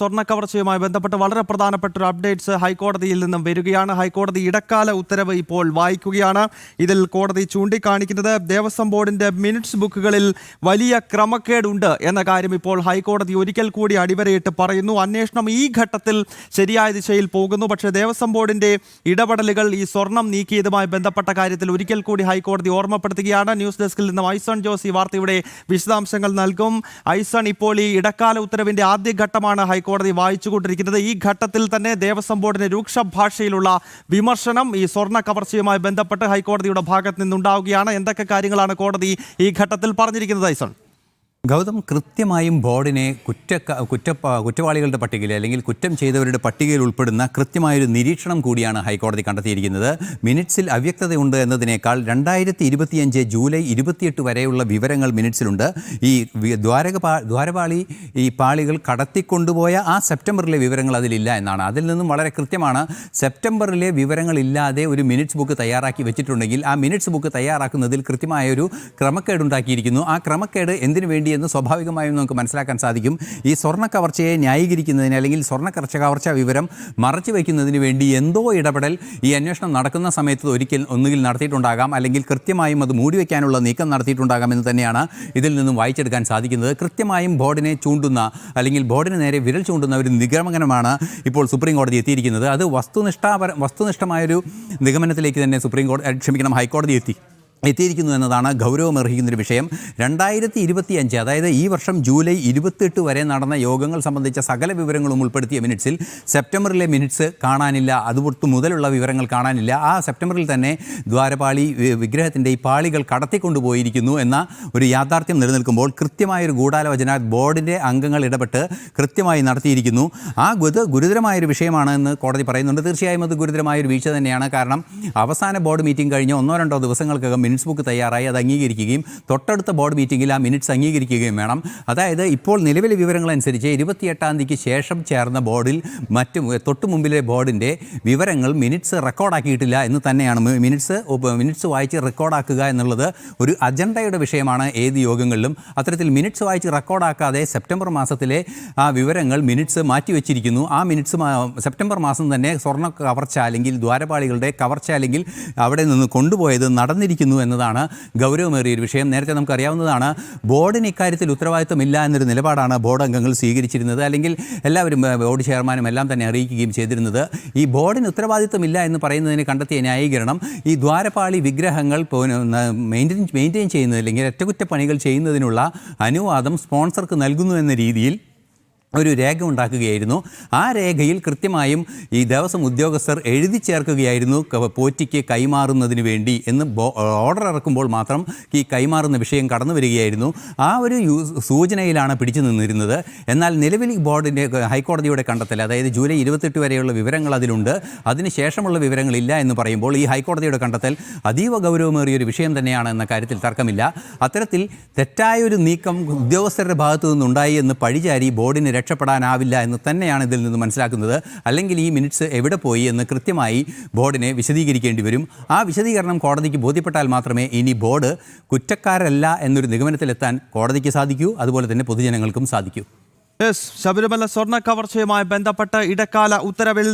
സ്വർണ കവർച്ചയുമായി ബന്ധപ്പെട്ട് വളരെ പ്രധാനപ്പെട്ട ഒരു അപ്ഡേറ്റ്സ് ഹൈക്കോടതിയിൽ നിന്നും വരികയാണ്. ഹൈക്കോടതി ഇടക്കാല ഉത്തരവ് ഇപ്പോൾ വായിക്കുകയാണ്. ഇതിൽ കോടതി ചൂണ്ടിക്കാണിക്കുന്നത് ദേവസ്വം ബോർഡിന്റെ മിനിറ്റ്സ് ബുക്കുകളിൽ വലിയ ക്രമക്കേടുണ്ട് എന്ന കാര്യം ഇപ്പോൾ ഹൈക്കോടതി ഒരിക്കൽ കൂടി അടിവരയിട്ട് പറയുന്നു. അന്വേഷണം ഈ ഘട്ടത്തിൽ ശരിയായ ദിശയിൽ പോകുന്നു. പക്ഷേ ദേവസ്വം ബോർഡിന്റെ ഇടപെടലുകൾ ഈ സ്വർണം നീക്കിയതുമായി ബന്ധപ്പെട്ട കാര്യത്തിൽ ഒരിക്കൽ കൂടി ഹൈക്കോടതി ഓർമ്മപ്പെടുത്തുകയാണ്. ന്യൂസ് ഡെസ്കിൽ നിന്നും ഐസൺ ജോസ് ഈ വാർത്തയുടെ വിശദാംശങ്ങൾ നൽകും. ഐസൺ ഇപ്പോൾ ഈ ഇടക്കാല ഉത്തരവിന്റെ ആദ്യ ഘട്ടമാണ് ഹൈക്കോടതി വായിച്ചുകൊണ്ടിരിക്കുന്നത്. ഈ ഘട്ടത്തിൽ തന്നെ ദേവസ്വം ബോർഡിന് രൂക്ഷ ഭാഷയിലുള്ള വിമർശനം ഈ സ്വർണ കവർച്ചയുമായി ബന്ധപ്പെട്ട് ഹൈക്കോടതിയുടെ ഭാഗത്ത് നിന്നുണ്ടാവുകയാണ്. എന്തൊക്കെ കാര്യങ്ങളാണ് കോടതി ഈ ഘട്ടത്തിൽ പറഞ്ഞിരിക്കുന്നത് ഐസൺ? ഗൗതം കൃത്യമായും ബോർഡിനെ കുറ്റ കുറ്റ കുറ്റവാളികളുടെ പട്ടികയിൽ അല്ലെങ്കിൽ കുറ്റം ചെയ്തവരുടെ പട്ടികയിൽ ഉൾപ്പെടുന്ന കൃത്യമായൊരു നിരീക്ഷണം കൂടിയാണ് ഹൈക്കോടതി കണ്ടെത്തിയിരിക്കുന്നത്. മിനിറ്റ്സിൽ അവ്യക്തതയുണ്ട് എന്നതിനേക്കാൾ രണ്ടായിരത്തി ഇരുപത്തിയഞ്ച് ജൂലൈ ഇരുപത്തിയെട്ട് വരെയുള്ള വിവരങ്ങൾ മിനിറ്റ്സിലുണ്ട്. ഈ ദ്വാരക ദ്വാരപാളി ഈ പാളികൾ കടത്തിക്കൊണ്ടുപോയ ആ സെപ്റ്റംബറിലെ വിവരങ്ങൾ അതിലില്ല എന്നാണ്. അതിൽ നിന്നും വളരെ കൃത്യമാണ്. സെപ്റ്റംബറിലെ വിവരങ്ങളില്ലാതെ ഒരു മിനിറ്റ്സ് ബുക്ക് തയ്യാറാക്കി വെച്ചിട്ടുണ്ടെങ്കിൽ ആ മിനിറ്റ്സ് ബുക്ക് തയ്യാറാക്കുന്നതിൽ കൃത്യമായൊരു ക്രമക്കേടുണ്ടാക്കിയിരിക്കുന്നു. ആ ക്രമക്കേട് എന്തിനു വേണ്ടിയെന്ന് സ്വാഭാവികമായും നമുക്ക് മനസ്സിലാക്കാൻ സാധിക്കും. ഈ സ്വർണ കവർച്ചയെ ന്യായീകരിക്കുന്നതിന് അല്ലെങ്കിൽ സ്വർണ കവർച്ച കവർച്ച വിവരം മറച്ചു വയ്ക്കുന്നതിന് വേണ്ടി എന്തോ ഇടപെടൽ ഈ അന്വേഷണം നടക്കുന്ന സമയത്ത് ഒരിക്കൽ ഒന്നുകിൽ നടത്തിയിട്ടുണ്ടാകാം അല്ലെങ്കിൽ കൃത്യമായും അത് മൂടി വയ്ക്കാനുള്ള നീക്കം നടത്തിയിട്ടുണ്ടാകാം എന്ന് തന്നെയാണ് ഇതിൽ നിന്നും വായിച്ചെടുക്കാൻ സാധിക്കുന്നത്. കൃത്യമായും ബോർഡിനെ ചൂണ്ടുന്ന അല്ലെങ്കിൽ ബോർഡിന് നേരെ വിരൽ ചൂണ്ടുന്ന ഒരു നിഗമനമാണ് ഇപ്പോൾ സുപ്രീം കോടതി എത്തിയിരിക്കുന്നത്. അത് വസ്തുനിഷ്ഠാപര വസ്തുനിഷ്ഠമായൊരു നിഗമനത്തിലേക്ക് തന്നെ സുപ്രീം കോടതി ക്ഷമിക്കണം ഹൈക്കോടതി എത്തി. എത്തിയിരിക്കുന്നു എന്നതാണ് ഗൗരവമർഹിക്കുന്നൊരു വിഷയം. രണ്ടായിരത്തി ഇരുപത്തി അഞ്ച് അതായത് ഈ വർഷം ജൂലൈ ഇരുപത്തെട്ട് വരെ നടന്ന യോഗങ്ങൾ സംബന്ധിച്ച സകല വിവരങ്ങളും ഉൾപ്പെടുത്തിയ മിനിറ്റ്സിൽ സെപ്റ്റംബറിലെ മിനിറ്റ്സ് കാണാനില്ല അതുപൊട്ട് മുതലുള്ള വിവരങ്ങൾ കാണാനില്ല. ആ സെപ്റ്റംബറിൽ തന്നെ ദ്വാരപാളി വിഗ്രഹത്തിന്റെ ഈ പാളികൾ കടത്തിക്കൊണ്ടുപോയിരിക്കുന്നു എന്ന ഒരു യാഥാർത്ഥ്യം നിലനിൽക്കുമ്പോൾ കൃത്യമായൊരു ഗൂഢാലോചന ബോർഡിന്റെ അംഗങ്ങൾ ഇടപെട്ട് കൃത്യമായി നടത്തിയിരിക്കുന്നു. ആ ഗുത് ഗുരുതരമായൊരു വിഷയമാണ് എന്ന് കോടതി പറയുന്നുണ്ട്. തീർച്ചയായും അത് ഗുരുതരമായൊരു വീഴ്ച തന്നെയാണ്. കാരണം അവസാന ബോർഡ് മീറ്റിംഗ് കഴിഞ്ഞ് ഒന്നോ രണ്ടോ ദിവസങ്ങൾക്കകം മിനിറ്റ്സ് ബുക്ക് തയ്യാറായി അത് അംഗീകരിക്കുകയും തൊട്ടടുത്ത ബോർഡ് മീറ്റിംഗിൽ ആ മിനിറ്റ്സ് അംഗീകരിക്കുകയും വേണം. അതായത് ഇപ്പോൾ നിലവിലെ വിവരങ്ങളനുസരിച്ച് ഇരുപത്തിയെട്ടാം തീയതിക്ക് ശേഷം ചേർന്ന ബോർഡിൽ മറ്റു തൊട്ടു മുമ്പിലെ ബോർഡിന്റെ വിവരങ്ങൾ മിനിറ്റ്സ് റെക്കോർഡാക്കിയിട്ടില്ല എന്ന് തന്നെയാണ്. മിനിറ്റ്സ് മിനിറ്റ്സ് വായിച്ച് റെക്കോർഡാക്കുക എന്നുള്ളത് ഒരു അജണ്ടയുടെ വിഷയമാണ് ഏത് യോഗങ്ങളിലും. അത്തരത്തിൽ മിനിറ്റ്സ് വായിച്ച് റെക്കോർഡാക്കാതെ സെപ്റ്റംബർ മാസത്തിലെ ആ വിവരങ്ങൾ മിനിറ്റ്സ് മാറ്റിവെച്ചിരിക്കുന്നു ആ മിനിറ്റ്സ് സെപ്റ്റംബർ മാസം തന്നെ സ്വർണ കവർച്ച അല്ലെങ്കിൽ ദ്വാരപാളികളുടെ കവർച്ച അല്ലെങ്കിൽ അവിടെ നിന്ന് കൊണ്ടുപോയത് നടന്നിരിക്കുന്നു എന്നതാണ് ഗൗരവമേറിയ ഒരു വിഷയം. നേരത്തെ നമുക്കറിയാവുന്നതാണ് ബോർഡിന് ഇക്കാര്യത്തിൽ ഉത്തരവാദിത്തമില്ല എന്നൊരു നിലപാടാണ് ബോർഡ് അംഗങ്ങൾ സ്വീകരിച്ചിരുന്നത്. അല്ലെങ്കിൽ എല്ലാവരും ബോർഡ് ചെയർമാനും എല്ലാം തന്നെ അറിയിക്കുകയും ചെയ്തിരുന്നത്. ഈ ബോർഡിന് ഉത്തരവാദിത്തമില്ല എന്ന് പറയുന്നതിന് കണ്ടെത്തിയ ന്യായീകരണം ഈ ദ്വാരപാളി വിഗ്രഹങ്ങൾ മെയിന്റെയിൻ മെയിന്റെയിൻ ചെയ്യുന്നത് അല്ലെങ്കിൽ അറ്റകുറ്റപ്പണികൾ ചെയ്യുന്നതിനുള്ള അനുവാദം സ്പോൺസർക്ക് നൽകുന്നു എന്ന രീതിയിൽ ഒരു രേഖ ഉണ്ടാക്കുകയായിരുന്നു. ആ രേഖയിൽ കൃത്യമായും ഈ ദേവസ്വം ഉദ്യോഗസ്ഥർ എഴുതി ചേർക്കുകയായിരുന്നു പോറ്റിക്ക് കൈമാറുന്നതിന് വേണ്ടി എന്ന് ഓർഡർ ഇറക്കുമ്പോൾ മാത്രം ഈ കൈമാറുന്ന വിഷയം കടന്നു വരികയായിരുന്നു. ആ ഒരു സൂചനയിലാണ് പിടിച്ചു നിന്നിരുന്നത്. എന്നാൽ നിലവിൽ ബോർഡിന്റെ ഹൈക്കോടതിയുടെ കണ്ടെത്തൽ അതായത് ജൂലൈ ഇരുപത്തെട്ട് വരെയുള്ള വിവരങ്ങൾ അതിലുണ്ട്. അതിനുശേഷമുള്ള വിവരങ്ങളില്ല എന്ന് പറയുമ്പോൾ ഈ ഹൈക്കോടതിയുടെ കണ്ടെത്തൽ അതീവ ഗൗരവമേറിയ ഒരു വിഷയം തന്നെയാണ് എന്ന കാര്യത്തിൽ തർക്കമില്ല. അത്തരത്തിൽ തെറ്റായ ഒരു നീക്കം ഉദ്യോഗസ്ഥരുടെ ഭാഗത്തു നിന്നുണ്ടായി എന്ന് പഴിചാരി ബോർഡിന് രക്ഷപ്പെടാനാവില്ല എന്ന് തന്നെയാണ് ഇതിൽ നിന്ന് മനസ്സിലാക്കുന്നത്. അല്ലെങ്കിൽ ഈ മിനിറ്റ്സ് എവിടെ പോയി എന്ന് കൃത്യമായി ബോർഡിനെ വിശദീകരിക്കേണ്ടി വരും. ആ വിശദീകരണം കോടതിക്ക് ബോധ്യപ്പെട്ടാൽ മാത്രമേ ഇനി ബോർഡ് കുറ്റക്കാരല്ല എന്നൊരു നിഗമനത്തിലെത്താൻ കോടതിക്ക് സാധിക്കൂ. അതുപോലെ തന്നെ പൊതുജനങ്ങൾക്കും സാധിക്കൂ. ശബരിമല സ്വർണ കവർച്ചയുമായി ബന്ധപ്പെട്ട് ഇടക്കാല ഉത്തരവിൽ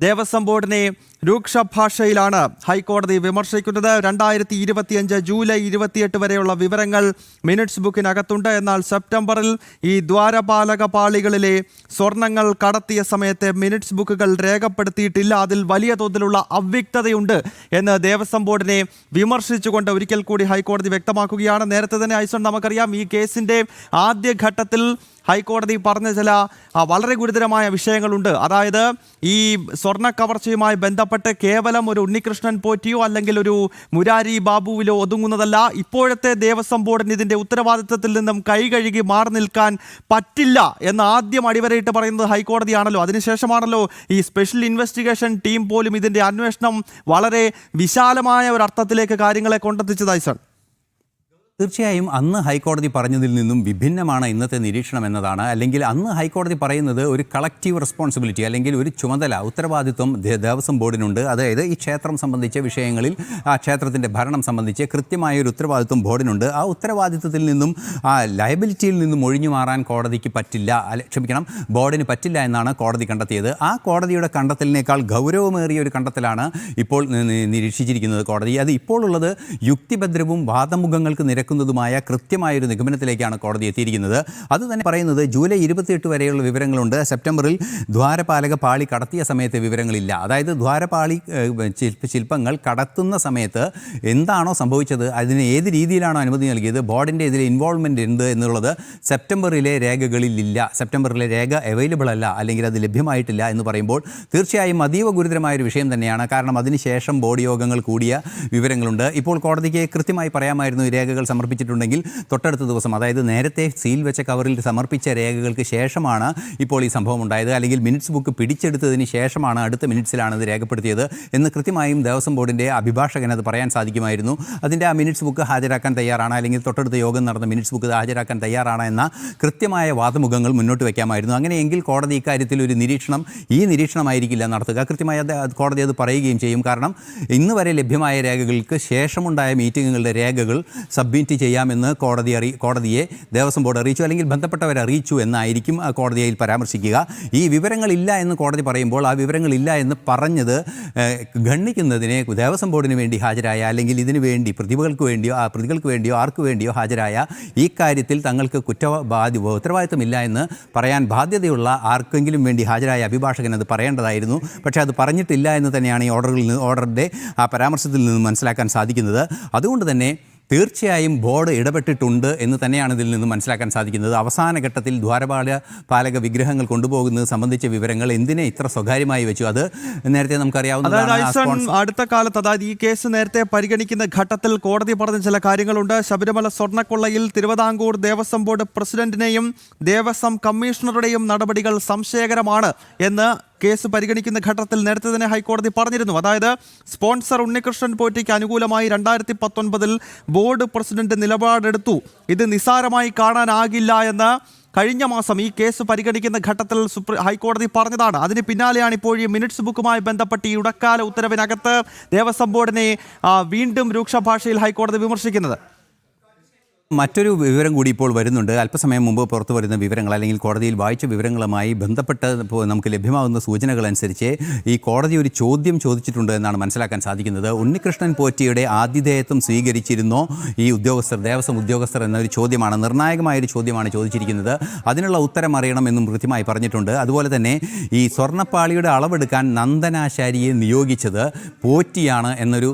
ദേവസ്വം ബോർഡിനെ രൂക്ഷ ഭാഷയിലാണ് ഹൈക്കോടതി വിമർശിക്കുന്നത്. രണ്ടായിരത്തി ഇരുപത്തിയഞ്ച് ജൂലൈ ഇരുപത്തിയെട്ട് വരെയുള്ള വിവരങ്ങൾ മിനിറ്റ്സ് ബുക്കിനകത്തുണ്ട്. എന്നാൽ സെപ്റ്റംബറിൽ ഈ ദ്വാരപാലക പാളികളിലെ സ്വർണങ്ങൾ കടത്തിയ സമയത്തെ മിനിറ്റ്സ് ബുക്കുകൾ രേഖപ്പെടുത്തിയിട്ടില്ല. അതിൽ വലിയ തോതിലുള്ള അവ്യക്തതയുണ്ട് എന്ന് ദേവസ്വം ബോർഡിനെ വിമർശിച്ചുകൊണ്ട് ഒരിക്കൽ കൂടി ഹൈക്കോടതി വ്യക്തമാക്കുകയാണ്. നേരത്തെ തന്നെ ഐസൺ നമുക്കറിയാം ഈ കേസിന്റെ ആദ്യഘട്ടത്തിൽ ഹൈക്കോടതി പറഞ്ഞ ചില വളരെ ഗുരുതരമായ വിഷയങ്ങളുണ്ട്. അതായത് ഈ സ്വർണ കവർച്ചയുമായി ബന്ധപ്പെട്ട് കേവലം ഒരു ഉണ്ണികൃഷ്ണൻ പോറ്റിയോ അല്ലെങ്കിൽ ഒരു മുരാരി ബാബുവിലോ ഒതുങ്ങുന്നതല്ല. ഇപ്പോഴത്തെ ദേവസ്വം ബോർഡിന് ഇതിന്റെ ഉത്തരവാദിത്തത്തിൽ നിന്നും കൈ കഴുകി മാറി നിൽക്കാൻ പറ്റില്ല എന്ന് ആദ്യം അടിവരയിട്ട് പറയുന്നത് ഹൈക്കോടതിയാണല്ലോ. അതിനുശേഷമാണല്ലോ ഈ സ്പെഷ്യൽ ഇൻവെസ്റ്റിഗേഷൻ ടീം പോലും ഇതിന്റെ അന്വേഷണം വളരെ വിശാലമായ ഒരു അർത്ഥത്തിലേക്ക് കാര്യങ്ങളെ കൊണ്ടെത്തിച്ചതായി ഐസൺ തീർച്ചയായും അന്ന് ഹൈക്കോടതി പറഞ്ഞതിൽ നിന്നും വിഭിന്നമാണ് ഇന്നത്തെ നിരീക്ഷണം എന്നതാണ്. അല്ലെങ്കിൽ അന്ന് ഹൈക്കോടതി പറയുന്നത് ഒരു കളക്റ്റീവ് റെസ്പോൺസിബിലിറ്റി അല്ലെങ്കിൽ ഒരു ചുമതല ഉത്തരവാദിത്വം ദേവസ്വം ബോർഡിനുണ്ട്. അതായത് ഈ ക്ഷേത്രം സംബന്ധിച്ച വിഷയങ്ങളിൽ ആ ക്ഷേത്രത്തിന്റെ ഭരണം സംബന്ധിച്ച് കൃത്യമായ ഒരു ഉത്തരവാദിത്വം ബോർഡിനുണ്ട്. ആ ഉത്തരവാദിത്വത്തിൽ നിന്നും ആ ലയബിലിറ്റിയിൽ നിന്നും ഒഴിഞ്ഞു മാറാൻ കോടതിക്ക് പറ്റില്ല. ക്ഷമിക്കണം ബോർഡിന് പറ്റില്ല എന്നാണ് കോടതി കണ്ടെത്തിയത്. ആ കോടതിയുടെ കണ്ടെത്തലിനേക്കാൾ ഗൗരവമേറിയ ഒരു കണ്ടെത്തലാണ് ഇപ്പോൾ നിരീക്ഷിച്ചിരിക്കുന്നത് കോടതി. അത് ഇപ്പോഴുള്ളത് യുക്തിഭദ്രവും വാദമുഖങ്ങൾക്ക് നിരക്കുന്നതുമായ കൃത്യമായ ഒരു നിഗമനത്തിലേക്കാണ് കോടതി എത്തിയിരിക്കുന്നത്. അത് തന്നെ പറയുന്നത് ജൂലൈ ഇരുപത്തിയെട്ട് വരെയുള്ള വിവരങ്ങളുണ്ട്. സെപ്റ്റംബറിൽ ദ്വാരപാലക പാളി കടത്തിയ സമയത്തെ വിവരങ്ങളില്ല. അതായത് ദ്വാരപാളി ശില്പങ്ങൾ കടത്തുന്ന സമയത്ത് എന്താണോ സംഭവിച്ചത് അതിന് ഏത് രീതിയിലാണോ അനുമതി നൽകിയത് ബോർഡിന്റെ ഇതിൽ ഇൻവോൾവ്മെന്റ് ഉണ്ട് എന്നുള്ളത് സെപ്റ്റംബറിലെ രേഖകളിലില്ല. സെപ്റ്റംബറിലെ രേഖ അവൈലബിൾ അല്ല അല്ലെങ്കിൽ അത് ലഭ്യമായിട്ടില്ല എന്ന് പറയുമ്പോൾ തീർച്ചയായും അതീവ ഗുരുതരമായ ഒരു വിഷയം തന്നെയാണ്. കാരണം അതിനുശേഷം ബോർഡ് യോഗങ്ങൾ കൂടിയ വിവരങ്ങളുണ്ട്. ഇപ്പോൾ കോടതിക്ക് കൃത്യമായി പറയാമായിരുന്നു ഈ രേഖകൾ സമർപ്പിച്ചിട്ടുണ്ടെങ്കിൽ തൊട്ടടുത്ത ദിവസം അതായത് നേരത്തെ സീൽ വെച്ച കവറിൽ സമർപ്പിച്ച രേഖകൾക്ക് ശേഷമാണ് ഇപ്പോൾ ഈ സംഭവം ഉണ്ടായത്. അല്ലെങ്കിൽ മിനിറ്റ്സ് ബുക്ക് പിടിച്ചെടുത്തതിന് ശേഷമാണ് അടുത്ത മിനിറ്റ്സിലാണ് ഇത് രേഖപ്പെടുത്തിയത് എന്ന് കൃത്യമായും ദേവസ്വം ബോർഡിന്റെ അഭിഭാഷകൻ അത് പറയാൻ സാധിക്കുമായിരുന്നു. അതിന്റെ ആ മിനിറ്റ്സ് ബുക്ക് ഹാജരാക്കാൻ തയ്യാറാണ്. അല്ലെങ്കിൽ തൊട്ടടുത്ത യോഗം നടന്ന മിനിറ്റ്സ് ബുക്ക് ഹാജരാക്കാൻ തയ്യാറാണ് എന്ന കൃത്യമായ വാദമുഖങ്ങൾ മുന്നോട്ട് വയ്ക്കാമായിരുന്നു അങ്ങനെയെങ്കിൽ കോടതി ഇക്കാര്യത്തിൽ ഒരു നിരീക്ഷണം ഈ നിരീക്ഷണമായിരിക്കില്ല നടത്തുക. കൃത്യമായി കോടതി അത് പറയുകയും ചെയ്യും. കാരണം ഇന്ന് വരെ ലഭ്യമായ രേഖകൾക്ക് ശേഷമുണ്ടായ മീറ്റിങ്ങുകളുടെ രേഖകൾ സബ്മിറ്റ് ചെയ്യാമെന്ന് കോടതി അറി കോടതിയെ ദേവസ്വം ബോർഡ് അറിയിച്ചു അല്ലെങ്കിൽ ബന്ധപ്പെട്ടവരെ അറിയിച്ചു എന്നായിരിക്കും കോടതിയിൽ പരാമർശിക്കുക. ഈ വിവരങ്ങളില്ല എന്ന് കോടതി പറയുമ്പോൾ ആ വിവരങ്ങളില്ല എന്ന് പറഞ്ഞത് ഖണ്ഡിക്കുന്നതിനെ ദേവസ്വം ബോർഡിന് വേണ്ടി ഹാജരായ അല്ലെങ്കിൽ ഇതിനു വേണ്ടി പ്രതിഭകൾക്ക് വേണ്ടിയോ ആ പ്രതികൾക്ക് വേണ്ടിയോ ആർക്ക് വേണ്ടിയോ ഹാജരായ ഈ കാര്യത്തിൽ തങ്ങൾക്ക് കുറ്റബാധ്യ ഉത്തരവാദിത്വമില്ല എന്ന് പറയാൻ ബാധ്യതയുള്ള ആർക്കെങ്കിലും വേണ്ടി ഹാജരായ അഭിഭാഷകൻ അത് പറയേണ്ടതായിരുന്നു. പക്ഷേ അത് പറഞ്ഞിട്ടില്ല എന്ന് തന്നെയാണ് ഈ ഓർഡറിൽ നിന്ന് ഓർഡറിന്റെ ആ പരാമർശത്തിൽ നിന്ന് മനസ്സിലാക്കാൻ സാധിക്കുന്നത്. അതുകൊണ്ട് തന്നെ തീർച്ചയായും ബോർഡ് ഇടപെട്ടിട്ടുണ്ട് എന്ന് തന്നെയാണ് ഇതിൽ നിന്ന് മനസ്സിലാക്കാൻ സാധിക്കുന്നത്. അവസാന ഘട്ടത്തിൽ ദ്വാരപാല പാലക വിഗ്രഹങ്ങൾ കൊണ്ടുപോകുന്നത് സംബന്ധിച്ച വിവരങ്ങൾ എന്തിനെ ഇത്ര സ്വകാര്യമായി വെച്ചു? അത് നേരത്തെ നമുക്കറിയാവുന്ന അടുത്ത കാലത്ത് അതായത് ഈ കേസ് നേരത്തെ പരിഗണിക്കുന്ന ഘട്ടത്തിൽ കോടതി പറഞ്ഞ ചില കാര്യങ്ങളുണ്ട്. ശബരിമല സ്വർണക്കൊള്ളയിൽ തിരുവിതാംകൂർ ദേവസ്വം ബോർഡ് പ്രസിഡന്റിനെയും ദേവസ്വം കമ്മീഷണറുടെയും നടപടികൾ സംശയകരമാണ് എന്ന് കേസ് പരിഗണിക്കുന്ന ഘട്ടത്തിൽ നേരത്തെ തന്നെ ഹൈക്കോടതി പറഞ്ഞിരുന്നു. അതായത് സ്പോൺസർ ഉണ്ണികൃഷ്ണൻ പോറ്റിക്ക് അനുകൂലമായി രണ്ടായിരത്തി പത്തൊൻപതിൽ ബോർഡ് പ്രസിഡന്റ് നിലപാടെടുത്തു. ഇത് നിസ്സാരമായി കാണാനാകില്ല എന്ന് കഴിഞ്ഞ മാസം ഈ കേസ് പരിഗണിക്കുന്ന ഘട്ടത്തിൽ സുപ്രീം ഹൈക്കോടതി പറഞ്ഞതാണ്. അതിന് പിന്നാലെയാണ് ഇപ്പോൾ ഈ മിനിറ്റ്സ് ബുക്കുമായി ബന്ധപ്പെട്ട് ഈ ഇടക്കാല ഉത്തരവിനകത്ത് ദേവസ്വം ബോർഡിനെ വീണ്ടും രൂക്ഷ ഭാഷയിൽ ഹൈക്കോടതി വിമർശിക്കുന്നത്. മറ്റൊരു വിവരം കൂടി ഇപ്പോൾ വരുന്നുണ്ട്. അല്പസമയം മുമ്പ് പുറത്തു വരുന്ന വിവരങ്ങൾ അല്ലെങ്കിൽ കോടതിയിൽ വായിച്ച വിവരങ്ങളുമായി ബന്ധപ്പെട്ട് നമുക്ക് ലഭ്യമാകുന്ന സൂചനകൾ അനുസരിച്ച് ഈ കോടതി ഒരു ചോദ്യം ചോദിച്ചിട്ടുണ്ട് എന്നാണ് മനസ്സിലാക്കാൻ സാധിക്കുന്നത്. ഉണ്ണികൃഷ്ണൻ പോറ്റിയുടെ ആതിഥേയത്വം സ്വീകരിച്ചിരുന്നോ? ഈ ഉദ്യോഗസ്ഥർ ദേവസ്വം ഉദ്യോഗസ്ഥർ എന്നൊരു ചോദ്യമാണ് നിർണായകമായ ഒരു ചോദ്യമാണ് ചോദിച്ചിരിക്കുന്നത്. അതിനുള്ള ഉത്തരം അറിയണം എന്നും കൃത്യമായി പറഞ്ഞിട്ടുണ്ട്. അതുപോലെ തന്നെ ഈ സ്വർണപ്പാളിയുടെ അളവെടുക്കാൻ നന്ദനാശാരിയെ നിയോഗിച്ചത് പോറ്റിയാണ് എന്നൊരു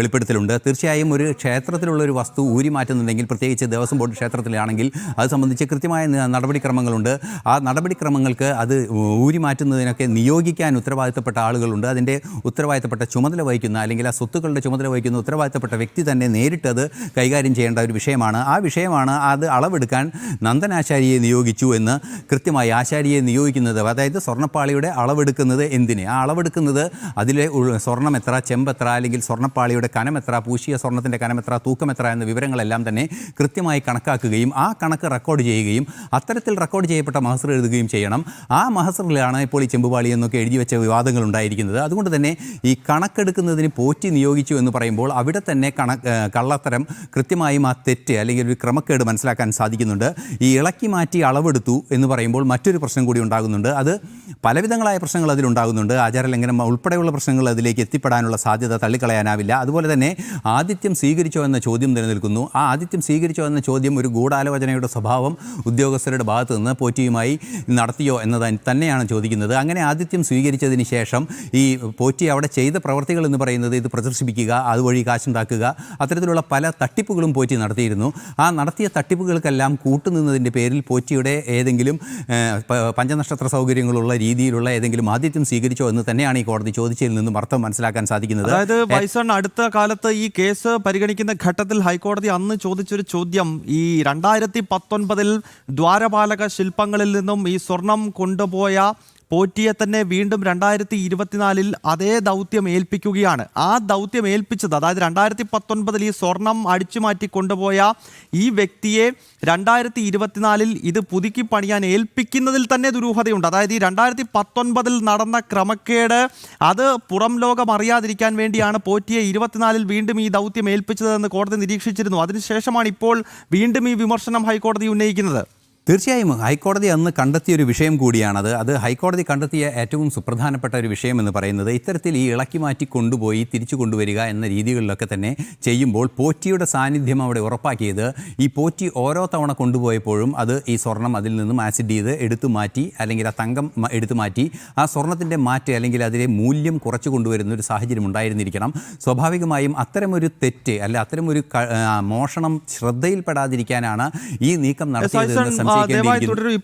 വെളിപ്പെടുത്തലുണ്ട്. തീർച്ചയായും ഒരു ക്ഷേത്രത്തിലുള്ള ഒരു വസ്തു ഊരി മാറ്റുന്നുണ്ടെങ്കിൽ പ്രത്യേകിച്ച് ദേവസ്വം ബോർഡ് ക്ഷേത്രത്തിലാണെങ്കിൽ അത് സംബന്ധിച്ച് കൃത്യമായ നടപടിക്രമങ്ങളുണ്ട്. ആ നടപടിക്രമങ്ങൾക്ക് അത് ഊരി മാറ്റുന്നതിനൊക്കെ നിയോഗിക്കാൻ ഉത്തരവാദിത്തപ്പെട്ട ആളുകളുണ്ട്. അതിന്റെ ഉത്തരവാദിത്തപ്പെട്ട ചുമതല വഹിക്കുന്ന അല്ലെങ്കിൽ ആ സ്വത്തുക്കളുടെ ചുമതല വഹിക്കുന്ന ഉത്തരവാദിത്തപ്പെട്ട വ്യക്തി തന്നെ നേരിട്ടത് കൈകാര്യം ചെയ്യേണ്ട ഒരു വിഷയമാണ്. ആ വിഷയമാണ് അത് അളവെടുക്കാൻ നന്ദനാശാരിയെ നിയോഗിച്ചു എന്ന് കൃത്യമായി ആശാരിയെ നിയോഗിക്കുന്നത് അതായത് സ്വർണപ്പാളിയുടെ അളവെടുക്കുന്നത് എന്തിന്? ആ അളവെടുക്കുന്നത് അതിലെ ഉൾ- സ്വർണം എത്ര ചെമ്പെത്ര അല്ലെങ്കിൽ സ്വർണപ്പാളിയുടെ കനം എത്ര പൂശിയ സ്വർണത്തിന്റെ കനം എത്ര തൂക്കം എത്ര എന്ന വിവരങ്ങളെല്ലാം തന്നെ കൃത്യമായി കണക്കാക്കുകയും ആ കണക്ക് റെക്കോർഡ് ചെയ്യുകയും അത്തരത്തിൽ റെക്കോർഡ് ചെയ്യപ്പെട്ട മഹസർ എഴുതുകയും ചെയ്യണം. ആ മഹസറിലാണ് ഇപ്പോൾ ഈ ചെമ്പുപാളി എന്നൊക്കെ എഴുതി വെച്ച വിവാദങ്ങൾ ഉണ്ടായിരിക്കുന്നത്. അതുകൊണ്ട് തന്നെ ഈ കണക്കെടുക്കുന്നതിന് പോറ്റി നിയോഗിച്ചു എന്ന് പറയുമ്പോൾ അവിടെ തന്നെ കണ കള്ളത്തരം കൃത്യമായും ആ തെറ്റ് അല്ലെങ്കിൽ ഒരു ക്രമക്കേട് മനസ്സിലാക്കാൻ സാധിക്കുന്നുണ്ട്. ഈ ഇളക്കി മാറ്റി അളവെടുത്തു എന്ന് പറയുമ്പോൾ മറ്റൊരു പ്രശ്നം കൂടി ഉണ്ടാകുന്നുണ്ട്. അത് പലവിധങ്ങളായ പ്രശ്നങ്ങൾ അതിലുണ്ടാകുന്നുണ്ട് ആചാരലംഘനം ഉൾപ്പെടെയുള്ള പ്രശ്നങ്ങൾ അതിലേക്ക് എത്തിപ്പെടാനുള്ള സാധ്യത തള്ളിക്കളയാനാവില്ല. അതുപോലെ തന്നെ ആദിത്യം സ്വീകരിച്ചോ എന്ന ചോദ്യം നിലനിൽക്കുന്നു. ആ ആദിത്യം സ്വീകരിച്ചോ എന്ന ചോദ്യം ഒരു ഗൂഢാലോചനയുടെ സ്വഭാവം ഉദ്യോഗസ്ഥരുടെ ഭാഗത്ത് നിന്ന് പോറ്റിയുമായി നടത്തിയോ എന്നത് തന്നെയാണ് ചോദിക്കുന്നത്. അങ്ങനെ ആതിഥ്യം സ്വീകരിച്ചതിന് ശേഷം ഈ പോറ്റി അവിടെ ചെയ്ത പ്രവർത്തികൾ എന്ന് പറയുന്നത് ഇത് പ്രദർശിപ്പിക്കുക അതുവഴി കാശുണ്ടാക്കുക അത്തരത്തിലുള്ള പല തട്ടിപ്പുകളും പോറ്റി നടത്തിയിരുന്നു. ആ നടത്തിയ തട്ടിപ്പുകൾക്കെല്ലാം കൂട്ടുനിന്നതിന്റെ പേരിൽ പോറ്റിയുടെ ഏതെങ്കിലും പഞ്ചനക്ഷത്ര സൗകര്യങ്ങളുള്ള രീതിയിലുള്ള ഏതെങ്കിലും ആതിഥ്യം സ്വീകരിച്ചോ എന്ന് തന്നെയാണ് ഈ കോടതി ചോദിച്ചതിൽ നിന്നും അർത്ഥം മനസ്സിലാക്കാൻ സാധിക്കുന്നത്. അതായത് വൈസൺ അടുത്ത കാലത്ത് ഈ കേസ് പരിഗണിക്കുന്ന ഘട്ടത്തിൽ ഹൈക്കോടതി അന്ന് ചോദിച്ചൊരു ചോദ്യം. ഈ രണ്ടായിരത്തി പത്തൊൻപതിൽ ദ്വാരപാലക ശില്പങ്ങളിൽ നിന്നും ഈ സ്വർണം കൊണ്ടുപോയ പോറ്റിയെ തന്നെ വീണ്ടും രണ്ടായിരത്തി ഇരുപത്തിനാലിൽ അതേ ദൗത്യം ഏൽപ്പിക്കുകയാണ്. ആ ദൗത്യം ഏൽപ്പിച്ചത് അതായത് രണ്ടായിരത്തി പത്തൊൻപതിൽ ഈ സ്വർണം അടിച്ചു മാറ്റി കൊണ്ടുപോയ ഈ വ്യക്തിയെ രണ്ടായിരത്തി ഇരുപത്തിനാലിൽ ഇത് പുതുക്കി പണിയാൻ ഏൽപ്പിക്കുന്നതിൽ തന്നെ ദുരൂഹതയുണ്ട്. അതായത് ഈ രണ്ടായിരത്തി പത്തൊൻപതിൽ നടന്ന ക്രമക്കേട് അത് പുറം ലോകം അറിയാതിരിക്കാൻ വേണ്ടിയാണ് പോറ്റിയെ ഇരുപത്തിനാലിൽ വീണ്ടും ഈ ദൗത്യം ഏൽപ്പിച്ചതെന്ന് കോടതി നിരീക്ഷിച്ചിരുന്നു. അതിനുശേഷമാണ് ഇപ്പോൾ വീണ്ടും ഈ വിമർശനം ഹൈക്കോടതി ഉന്നയിക്കുന്നത്. തീർച്ചയായും ഹൈക്കോടതി അന്ന് കണ്ടെത്തിയ ഒരു വിഷയം കൂടിയാണത്. അത് ഹൈക്കോടതി കണ്ടെത്തിയ ഏറ്റവും സുപ്രധാനപ്പെട്ട ഒരു വിഷയം എന്ന് പറയുന്നത് ഇത്തരത്തിൽ ഈ ഇളക്കി മാറ്റി കൊണ്ടുപോയി തിരിച്ചു കൊണ്ടുവരിക എന്ന രീതികളിലൊക്കെ തന്നെ ചെയ്യുമ്പോൾ പോറ്റിയുടെ സാന്നിധ്യം അവിടെ ഉറപ്പാക്കിയത് ഈ പോറ്റി ഓരോ തവണ കൊണ്ടുപോയപ്പോഴും അത് ഈ സ്വർണം അതിൽ നിന്നും ആസിഡ് ചെയ്ത് എടുത്തു മാറ്റി അല്ലെങ്കിൽ ആ തങ്കം എടുത്തു മാറ്റി ആ സ്വർണത്തിന്റെ മാറ്റ് അല്ലെങ്കിൽ അതിലെ മൂല്യം കുറച്ചു കൊണ്ടുവരുന്ന ഒരു സാഹചര്യം ഉണ്ടായിരുന്നിരിക്കണം. സ്വാഭാവികമായും അത്തരമൊരു തെറ്റ് അല്ല അത്തരമൊരു മോഷണം ശ്രദ്ധയിൽപ്പെടാതിരിക്കാനാണ് ഈ നീക്കം നടത്തിയതെന്ന് സൈസൺ,